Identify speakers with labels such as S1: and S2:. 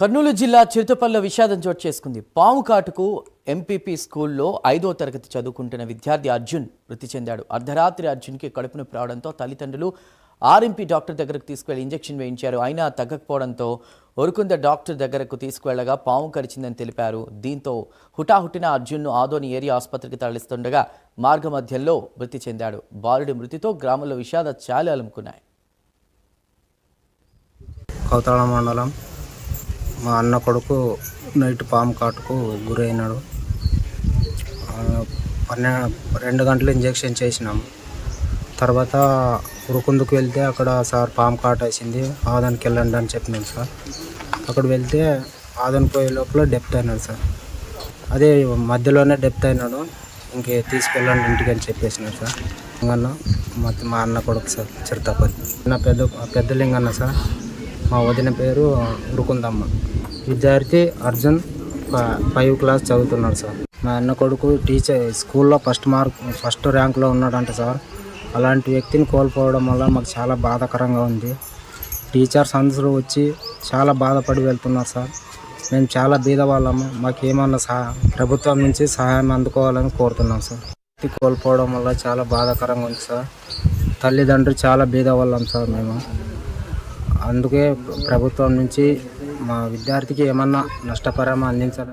S1: కర్నూలు జిల్లా చిరుతపల్ల విషాదం చోటు చేసుకుంది. పాము కాటుకు ఎంపీపీ స్కూల్లో ఐదో తరగతి చదువుకుంటున్న విద్యార్థి అర్జున్ మృతి చెందాడు. అర్ధరాత్రి అర్జున్కి కడుపు నొప్పి రావడంతో తల్లిదండ్రులు ఆర్ఎంపీ డాక్టర్ దగ్గరకు తీసుకువెళ్ళి ఇంజెక్షన్ వేయించారు. అయినా తగ్గకపోవడంతో ఒరుకుంద డాక్టర్ దగ్గరకు తీసుకువెళ్ళగా పాము కరిచిందని తెలిపారు. దీంతో హుటాహుటిన అర్జున్ను ఆదోని ఏరియా ఆసుపత్రికి తరలిస్తుండగా మార్గ మధ్యంలో మృతి చెందాడు. బాలుడి మృతితో గ్రామంలో విషాద చాలు అలుముకున్నాయి.
S2: కౌతాళ మండలం మా అన్న కొడుకు నైట్ పాము కాటుకు గురైనాడు. పన్నె రెండు గంటలు ఇంజెక్షన్ చేసినాము తర్వాత ఉరుకుందుకు వెళ్తే అక్కడ సార్ పాము కాటేసింది ఆదానికి వెళ్ళండి అని చెప్పినాడు సార్. అక్కడ వెళ్తే ఆదాని పోయే లోపల డెప్త్ అయినాడు సార్. అదే మధ్యలోనే డెప్త్ అయినాడు. ఇంకే తీసుకెళ్ళండి ఇంటికి అని చెప్పేసినాడు సార్. లింగన్న మా మా అన్న కొడుకు సార్ చిరుతపల్లి. నా పెద్ద పెద్ద లింగన్న సార్. మా వదిన పేరు ఉరుకుందమ్మ. విద్యార్థి అర్జున్ ఫైవ్ క్లాస్ చదువుతున్నాడు సార్. మా అన్న కొడుకు టీచర్ స్కూల్లో ఫస్ట్ మార్క్ ఫస్ట్ ర్యాంక్లో ఉన్నాడంట సార్. అలాంటి వ్యక్తిని కోల్పోవడం వల్ల మాకు చాలా బాధాకరంగా ఉంది. టీచర్స్ అందరూ వచ్చి చాలా బాధపడి వెళ్తున్నారు సార్. మేము చాలా బీద వాళ్ళము మాకు ఏమన్నా సహా ప్రభుత్వం నుంచి సహాయం అందుకోవాలని కోరుతున్నాం సార్. వ్యక్తి కోల్పోవడం వల్ల చాలా బాధాకరంగా ఉంది సార్. తల్లిదండ్రులు చాలా బీద వాళ్ళం సార్ మేము. అందుకే ప్రభుత్వం నుంచి మా విద్యార్థికి ఏమన్నా నష్టపరిహారం అందించాలి.